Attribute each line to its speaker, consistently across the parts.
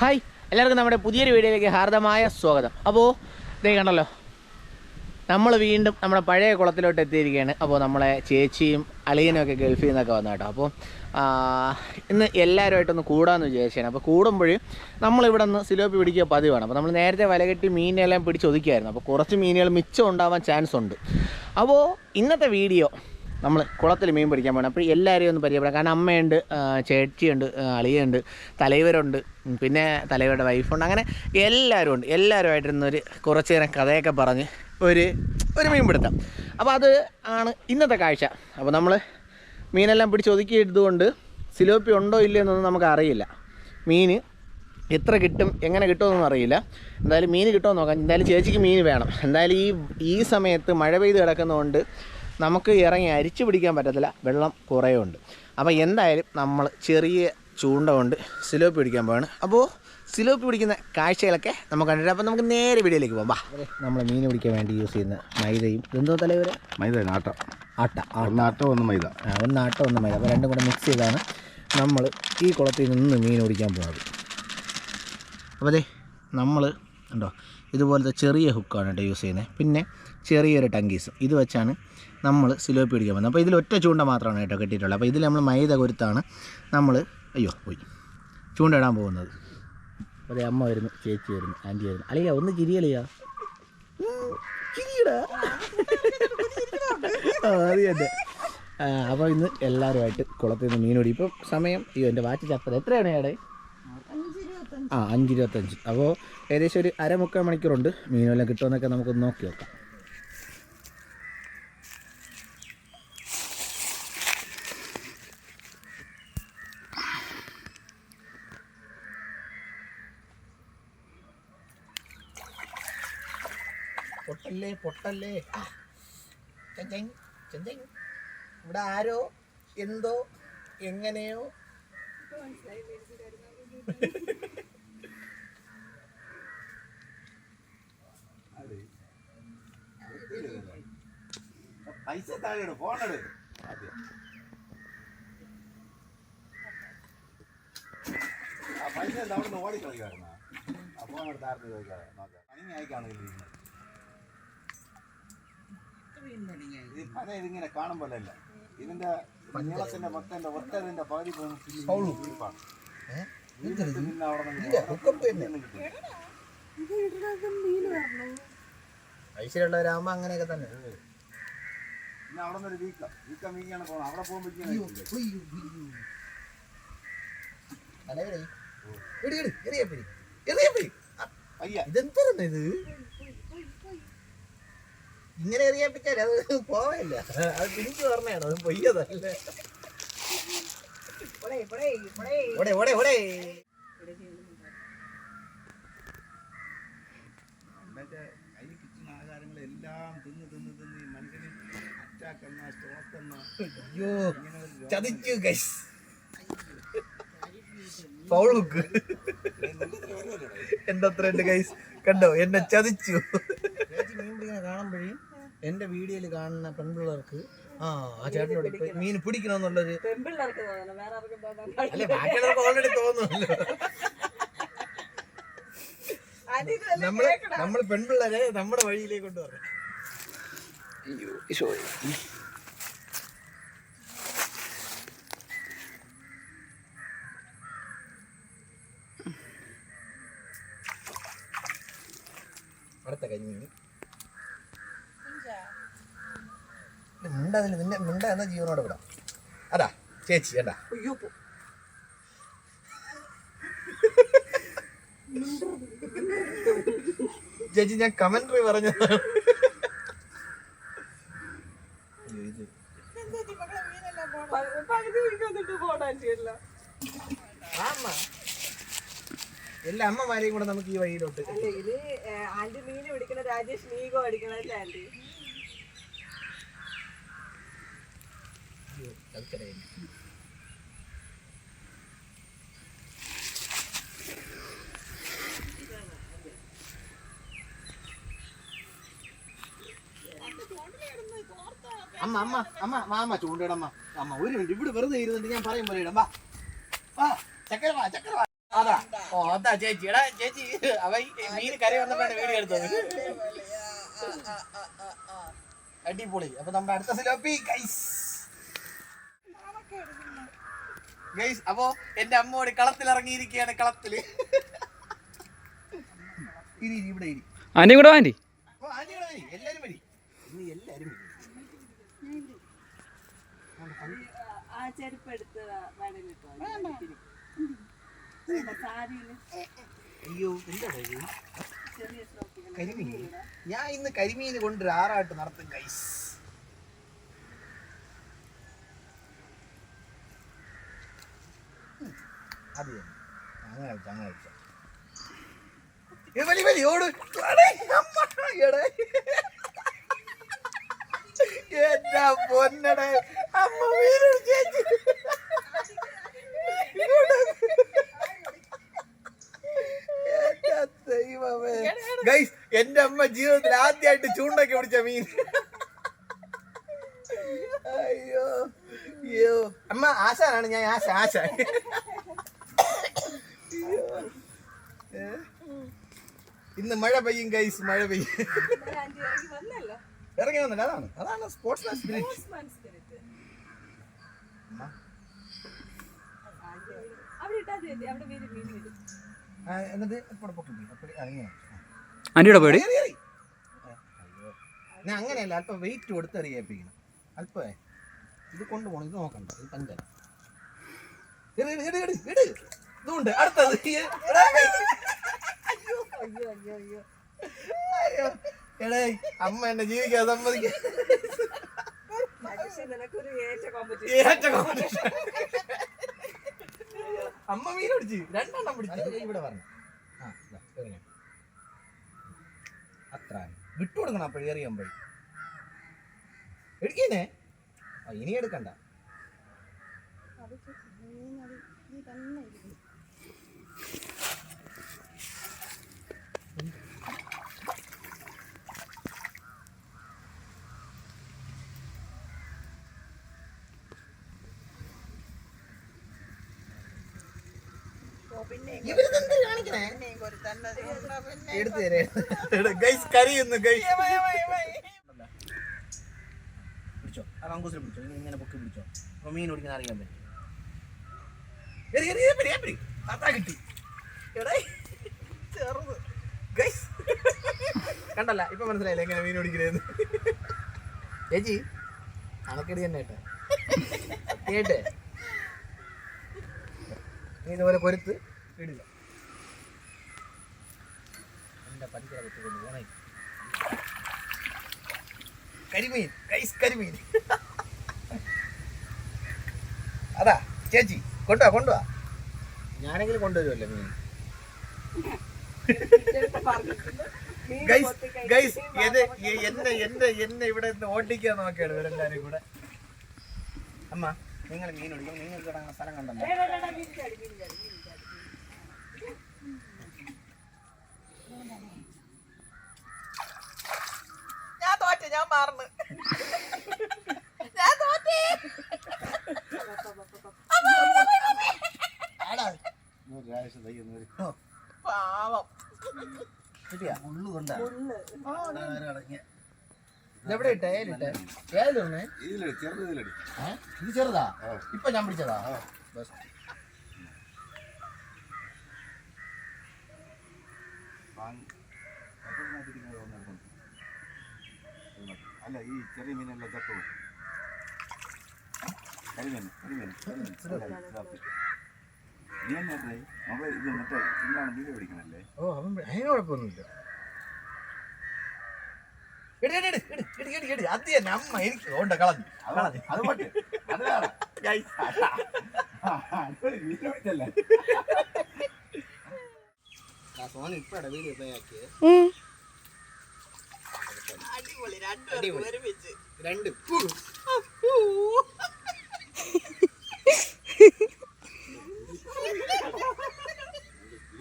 Speaker 1: Hi എല്ലാവർക്കും നമ്മുടെ പുതിയൊരു വീഡിയോയിലേക്ക് ഹാർദമായ സ്വാഗതം. അപ്പോൾ ഇതേ കണ്ടല്ലോ. നമ്മൾ വീണ്ടും നമ്മുടെ പഴയ കുളത്തിലോട്ട് എത്തിയിരിക്കുകയാണ്. അപ്പോൾ നമ്മളെ ചേച്ചിയും അളിയനും ഒക്കെ ഗൾഫിൽ നിന്നൊക്കെ വന്ന കേട്ടോ. അപ്പോൾ ഇന്ന് എല്ലാവരുമായിട്ടൊന്ന് കൂടാമെന്ന് വിചാരിച്ചാണ്. അപ്പോൾ കൂടുമ്പോൾ നമ്മളിവിടെ നിന്ന് സിലോപ്പി പിടിക്കുക പതിവാണ്. അപ്പോൾ നമ്മൾ നേരത്തെ വലകെട്ടി മീനെല്ലാം പിടിച്ചൊതുക്കിയായിരുന്നു അപ്പോൾ കുറച്ച് മീനുകൾ മിച്ചം ഉണ്ടാവാൻ ചാൻസ് ഉണ്ട്. അപ്പോൾ ഇന്നത്തെ വീഡിയോ നമ്മൾ കുളത്തിൽ മീൻ പിടിക്കാൻ പോകണം അപ്പോൾ എല്ലാവരെയും ഒന്ന് പരിചയപ്പെടാം. കാരണം അമ്മയുണ്ട് ചേച്ചിയുണ്ട് അളിയുണ്ട് തലൈവരുണ്ട് പിന്നെ തലൈവരുടെ വൈഫുണ്ട്. അങ്ങനെ എല്ലാവരും ഉണ്ട്. എല്ലാവരുമായിട്ടിരുന്നൊരു കുറച്ച് നേരം കഥയൊക്കെ പറഞ്ഞ് ഒരു ഒരു മീൻ പിടുത്തം. അപ്പോൾ അത് ആണ് ഇന്നത്തെ കാഴ്ച. അപ്പോൾ നമ്മൾ മീനെല്ലാം പിടിച്ച് ഒതുക്കിയിട്ടതുകൊണ്ട് സിലോപ്പി ഉണ്ടോ ഇല്ലയോ എന്നൊന്നും നമുക്ക് അറിയില്ല മീൻ എത്ര കിട്ടും എങ്ങനെ കിട്ടുമെന്നൊന്നും അറിയില്ല. എന്തായാലും മീൻ കിട്ടുമെന്ന് നോക്കാം. എന്തായാലും ചേച്ചിക്ക് മീൻ വേണം. എന്തായാലും ഈ ഈ സമയത്ത് മഴ പെയ്ത് കിടക്കുന്നതുകൊണ്ട് നമുക്ക് ഇറങ്ങി അരിച്ചു പിടിക്കാൻ പറ്റത്തില്ല. വെള്ളം കുറേ ഉണ്ട് അപ്പോൾ എന്തായാലും നമ്മൾ ചെറിയ ചൂണ്ട കൊണ്ട് സിലോപ്പി പിടിക്കാൻ പോവാണ്. അപ്പോൾ സിലോപ്പി പിടിക്കുന്ന കാഴ്ചകളൊക്കെ നമുക്ക് കണ്ടിട്ട് അപ്പോൾ നമുക്ക് നേരെ വീഡിയോയിലേക്ക് പോകാം വാ. നമ്മൾ മീൻ പിടിക്കാൻ വേണ്ടി യൂസ് ചെയ്യുന്ന മൈദയും. എന്തോ തലവരെ?
Speaker 2: മൈദ
Speaker 1: ആട്ട ആട്ട.
Speaker 2: ഒന്ന് ആട്ട ഒന്ന് മൈദ.
Speaker 1: ആ, ഒന്ന് ആട്ട ഒന്ന് മൈദ. അപ്പോൾ രണ്ടും കൂടെ മിക്സ് ചെയ്താണ് നമ്മൾ ഈ കുളത്തിൽ നിന്ന് മീൻ പിടിക്കാൻ പോകുന്നത് അപ്പോൾ അതെ നമ്മൾ ഉണ്ടോ ഇതുപോലത്തെ ചെറിയ ഹുക്കാണ് കേട്ടോ യൂസ് ചെയ്യുന്നത്. പിന്നെ ചെറിയൊരു ടങ്കീസും ഇത് വെച്ചാണ് നമ്മൾ സിലോപ്പി പിടിക്കാൻ പോകുന്നത്. അപ്പോൾ ഇതിൽ ഒറ്റ ചൂണ്ട മാത്രമാണ് കേട്ടോ കിട്ടിയിട്ടുള്ളത്. അപ്പോൾ ഇതിൽ നമ്മൾ മൈദ കൊരുത്താണ് നമ്മൾ അയ്യോ പോയി. ചൂണ്ട ഇടാൻ പോകുന്നത്. അതെ അമ്മ വരുന്നു ചേച്ചി വരുന്നു ആന്റി വരുന്നു. അളിയാ ഒന്ന് ചിരിയളിയാ ചിരിയടാ. അപ്പോൾ ഇന്ന് എല്ലാവരുമായിട്ട് കുളത്തിൽ നിന്ന് മീൻ പിടി ഇപ്പം സമയം അയ്യോ എന്റെ വാച്ച് ചത്തത് എത്രയാണ് ഏടെ ആ അഞ്ച് ഇരുപത്തഞ്ച് അപ്പോൾ ഏകദേശം ഒരു അരമുക്കാൽ മണിക്കൂറുണ്ട്. മീനെല്ലാം കിട്ടുമെന്നൊക്കെ നമുക്കൊന്ന് നോക്കി നോക്കാം. പൊട്ടല്ലേ പൊട്ടല്ലേ. ആ, ചെഞ്ചെങ്, ചെഞ്ചെങ്. ഇവിടെ ആരോ എന്തോ എങ്ങനെയോ.
Speaker 2: പൈസ താഴെ ഫോണെടു ആ പൈസ എന്താ അവിടെ നിന്ന് ഓടിക്കളിക്കുമായിരുന്ന ആ ഫോൺ എടുത്ത് ആർന്ന് ചോദിക്കാതെ നോക്കാം പണിങ്ങി അയക്കാണെങ്കിൽ ഈ പന ഇതിങ്ങനെ കാണും പോലെ അല്ല. ഇതിന്റെ നീളത്തിന്റെ മൊത്തന്റെ ഒറ്റതിന്റെ പകുതി. ഇതിന്റെ പിന്നെ അവിടെ നിന്ന് കിട്ടും.
Speaker 1: പൈസയുള്ളവരാകുമ്പോൾ അങ്ങനെയൊക്കെ തന്നെ.
Speaker 2: പിന്നെ അവിടെ നിന്നൊരു വീക്കം വീക്ക വീക്ക മീക്കാണ് പോകണം അവിടെ പോകുമ്പോഴേക്കും
Speaker 1: ഇത്? ഇങ്ങനെ എറിയാപ്പിച്ചാൽ അത് പോവല്ല അത് തിരിച്ചു പറഞ്ഞാണ് അത് പൊയ്യതല്ലേ. ഓടെ ഓടെ ഓടെ.
Speaker 2: മറ്റേ
Speaker 1: അയ്യോ ചതിച്ചു ഗൈസ് ഫൗൾ എന്തത്ര ഉണ്ട് ഗൈസ് കണ്ടോ എന്നെ ചതിച്ചു. മീൻ പിടിക്കുന്ന കാണുമ്പോഴേ എന്റെ വീഡിയോയിൽ കാണുന്ന പെൺപിള്ളേർക്ക് ആ ആ ചേട്ടനോട് മീൻ പിടിക്കണമെന്നുള്ളൊരു അല്ലെ ബാക്കിയുള്ളവർക്ക് ഓൾറെഡി തോന്നുന്നല്ലോ നമ്മൾ നമ്മൾ പെൺപിള്ളേരെ നമ്മുടെ വഴിയിലേക്ക് കൊണ്ടുവരണം. അടുത്ത കഞ്ഞി മിണ്ട അതിൽ നിന്നെ മിണ്ട എന്ന ജീവനോടെ വിടാം അതാ ചേച്ചി ഏട്ടാ
Speaker 3: അയ്യോ പോ.
Speaker 1: ചേച്ചി ഞാൻ കമന്ററി പറഞ്ഞതാണ് എല്ലാ അമ്മമാരെയും കൂടെ നമുക്ക് ഈ വഴിയിലോട്ട്
Speaker 3: ഇത് ആന്റി മീൻ പിടിക്കണ രാജേഷ് നീഗോ അടിക്കണല്ലേ ആന്റി?
Speaker 1: അമ്മ അമ്മ അമ്മ മാമ ചൂണ്ടിടമ്മ അമ്മ ഒരു മിനിറ്റ് ഇവിടെ വെറുതെ ഇരുന്നുണ്ട് ഞാൻ പറയും പോലെ ഇടം വാ വാ ചക്കര വാ ചക്കര വാ. അതാ. ഓ അതാ ചേച്ചി എടാ ചേച്ചി അവ മീൻ കറി വന്നപ്പോഴാണ് വീഡിയോ എടുത്തത്. അടിപൊളി. അപ്പൊ നമ്മുടെ അടുത്ത സിലോപ്പി ഗൈസ് ഗൈസ് അപ്പോ എന്റെ അമ്മോട് കളത്തിൽ ഇറങ്ങിയിരിക്കുകയാണ് കളത്തിൽ. ഇരി ഇവിടെ ഇരി.
Speaker 4: ആന്റി കൂടെ ആന്റി
Speaker 1: അപ്പൊ ആദ്യം വരി എല്ലാരും വരി. ഇന്ന് എല്ലാരും വരി.
Speaker 3: ആ ചെരുപ്പ് എടുത്ത് വേണമെങ്കിൽ
Speaker 1: അയ്യോ എന്താ കരിമീൻ. ഞാൻ ഇന്ന് കരിമീൻ കൊണ്ട് ആറാട്ട് നടത്തും കൈസ് അത്. അങ്ങനെ അങ്ങനെ. എന്താ പൊന്നടേ അമ്മ വീട് ചേച്ചി എന്റെ ദൈവമേ ഗൈസ് എന്റെ അമ്മ ജീവിതത്തിൽ ആദ്യമായിട്ട് ചൂണ്ടൊക്കെ പിടിച്ച മീൻ. അയ്യോ. അയ്യോ. അമ്മ ആശാനാണ് ഞാൻ ആശ ആശ. അയ്യോ. ഏ? ഇന്ന് മഴ പെയ്യും ഗൈസ് മഴ പെയ്യും.
Speaker 3: ഇറങ്ങി വന്നല്ലോ
Speaker 1: ഇറങ്ങി അതാണ് അതാണ് സ്പോർട്സ് സ്പിരിറ്റ്
Speaker 3: മനസ്സിലായിട്ട് അവിടെ ഇട്ടാ മതി അവിടെ വീട്
Speaker 1: ഞാൻ അങ്ങനെയല്ല അല്പം വെയിറ്റ് കൊടുത്ത് അറിയിപ്പിക്കണം അല്പേ ഇത് കൊണ്ടുപോകണം ഇത് നോക്കണ്ട ഇത് പഞ്ചാര ഇട്, ഇട്, ഇട്, ഇട്, ഇട്. ഇതുണ്ട് അടുത്തത്. ഈ, അയ്യോ അയ്യോ അയ്യോ അയ്യോ. അയ്യോ. എടേ അമ്മ എന്നെ ജീവിക്കാൻ സമ്മതിക്കും അമ്മ മീൻ പിടിച്ച് രണ്ടെണ്ണം പിടിച്ച്. ഇവിടെ പറഞ്ഞു ആ അത്ര വിട്ടു കൊടുക്കണം അപ്പോഴും എറിയുമ്പോൾ എടുക്കുന്നേ ആ ഇനി എടുക്കണ്ട. ഇവരിതെന്ത് എടുത്തു തരേ. ഗൈസ് കരിയുന്നു ഗൈസ് പിടിച്ചോ. ആ കങ്കൂസിൽ പിടിച്ചോ. ഇനി ഇങ്ങനെ പൊക്കി പിടിച്ചോ. അപ്പൊ മീൻ ഓടിക്കാൻ അറിയാൻ പറ്റും. കിട്ടി. കണ്ടല്ല ഇപ്പൊ മനസ്സിലായില്ല എങ്ങനെ മീൻ ഓടിക്കണേന്ന് ചേച്ചി അണക്കെടി തന്നെ കേട്ടോ. കേട്ടേ? നീ ഇതുപോലെ കൊരുത്ത് ഇടില്ല. പഞ്ചര വെച്ചുകൊണ്ട് പോണേ കരിമീൻ കൈസ് കരിമീൻ. അതാ ചേച്ചി കൊണ്ടുവാ കൊണ്ടുവാ. ഞാനെങ്കിലും കൊണ്ടുവരുമല്ലോ മീൻ? ഗൈസ് ഗൈസ് എന്നെ എന്നെ എന്നെ ഇവിടെ ഓടിക്കാൻ നോക്കിയാണ് ഇവരെല്ലാരും കൂടെ. അമ്മ നിങ്ങൾ മീൻ ഒഴിക്കും നിങ്ങൾക്ക് സ്ഥലം കണ്ടല്ലോ ഞാൻ തോറ്റ ഞാൻ മാറുന്നു ഞാൻ തോറ്റേ പാവം കിട്ടിയാ
Speaker 2: മുള്ളു കൊണ്ടാ
Speaker 1: ഇതെവിടെ ഇട്ടേ? ഏലിട്ടെ ഏതിലിടണേ
Speaker 2: ഇതിലടി ചെറുത് ഇതിലടി.
Speaker 1: ഏ? ഇത് ചെറുതാ. ഇപ്പൊ ഞാൻ പിടിച്ചതാ. ബസ്.
Speaker 2: അല്ല ഈ ചെറിയ മീനെല്ലാം പോകും. കരിമീൻ കരിമീൻ കരിമീൻ.
Speaker 1: ഓ അവൻ അതിന് കുഴപ്പമൊന്നുമില്ല. അത് തന്നെ അമ്മ എനിക്ക് ഓണ്ട കളഞ്ഞു
Speaker 2: അത് അത് പോട്ടെ അത് വേറെ
Speaker 1: Guys.
Speaker 2: ആ, അത് വീഡിയോ പിടിച്ചല്ലേ
Speaker 1: ആ സോന ഇപ്പഴാ വീഡിയോ പ്ലേ ആക്കിയത്
Speaker 3: അടിപൊളി
Speaker 1: അടിപൊളി.
Speaker 3: രണ്ടുപേരും ഒരുമിച്ച്
Speaker 1: രണ്ട്
Speaker 3: വലിയ മീനായിരുന്നു
Speaker 1: ഇല്ല,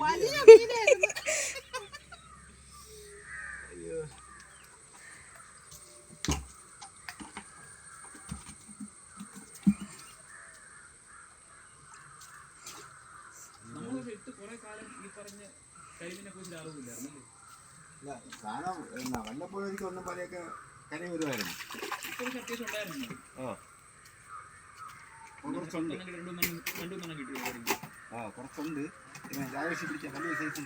Speaker 1: സാധനം എന്നാ വല്ലപ്പോഴും എനിക്ക് ഒന്നും പോലെയൊക്കെ കരയി വരുമായിരുന്നു. ആ. കുറച്ചുണ്ട്. ആ കുറച്ചുണ്ട്. പിന്നെ രാവിലെ പിടിച്ച വലിയ സൈസും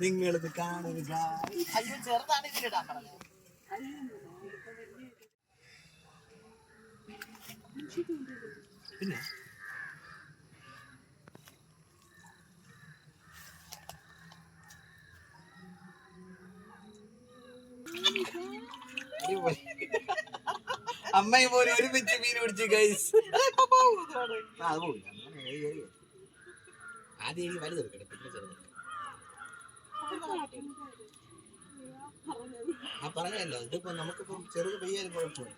Speaker 1: നിങ്ങളിത് കാണുക.
Speaker 3: അയ്യോ ചെറുതാണ് ഇതിലിടാൻ പറഞ്ഞത്.
Speaker 1: അമ്മയും പോലെ ഒരുമിച്ച് മീൻ പിടിച്ചു കൈസ് അത് പോകില്ല ആദ്യം എനിക്ക് വലുത് എടുക്കണം പിന്നെ ചെറുത് ആ പറഞ്ഞല്ലോ. ഇതിപ്പോ നമുക്കിപ്പം ചെറുത് പെയ്യാനും കുഴപ്പമില്ല.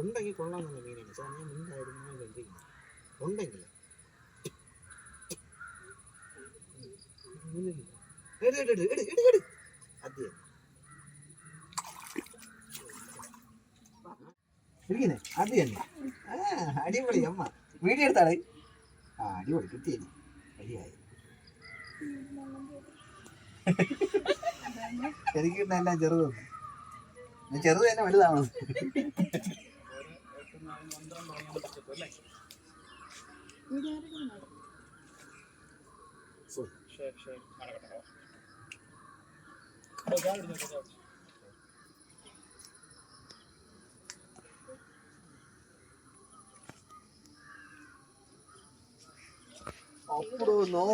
Speaker 1: ഉണ്ടെങ്കിൽ കൊള്ളാമെന്നുള്ള മുണ്ടായിരുന്നു കണ്ടിരിക്കുന്നത് ഉണ്ടെങ്കിൽ ആ അടിപൊളി അമ്മ വീഡിയോ എടുത്താളെ ആ അടിപൊളി കിട്ടിയത് അടിയായി എനിക്ക് കിട്ടുന്ന എല്ലാം ഞാൻ ചെറുത് തന്നെ വലുതാവണം അപ്പുറോ നോ.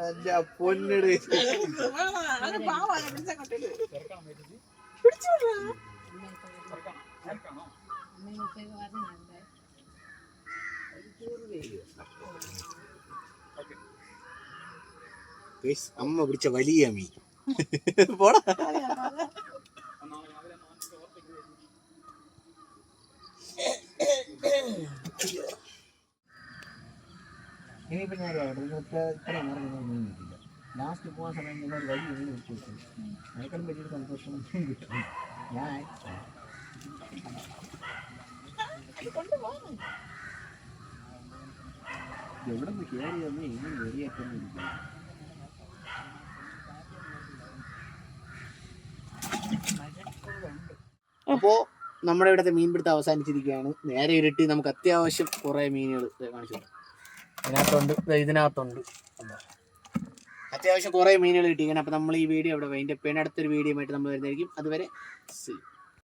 Speaker 1: എന്റെ പൊന്നട്.
Speaker 4: അത് പാവാണ് പിടിച്ചാ കൊണ്ടിട്ട്
Speaker 1: അമ്മ പിടിച്ച വലിയ മീൻ. പോടാ. ഇനിയിപ്പോ ഞാൻ ഇത്ര ഇത്ര നേരം മീൻ കിട്ടില്ല. ലാസ്റ്റ് പോകാൻ സമയം നിങ്ങൾ മീൻ പിടിച്ചു വെച്ചു. അതിനെക്കാളും വലിയൊരു സന്തോഷം കിട്ടും ഞാൻ എവിടെ നിന്ന് കയറി വന്ന് എങ്ങനെ വെറിയാക്കുന്നു ഇരിക്കുന്നു അപ്പോ നമ്മുടെ ഇവിടുത്തെ മീൻപിടുത്തം അവസാനിച്ചിരിക്കുകയാണ് നേരെ ഇരുട്ടി നമുക്ക് അത്യാവശ്യം കുറേ മീനുകൾ കാണിച്ചു. ഇതിനകത്തുണ്ട് ഇതിനകത്തുണ്ട്? അത്യാവശ്യം കുറെ മീനുകൾ കിട്ടിയിരിക്കണം അപ്പൊ നമ്മൾ ഈ വീഡിയോ ഇവിടെ വൈൻഡപ്പ് ചെയ്യാൻ അടുത്തൊരു വീഡിയോ ആയിട്ട് നമ്മൾ വരുന്നതായിരിക്കും അതുവരെ സീ.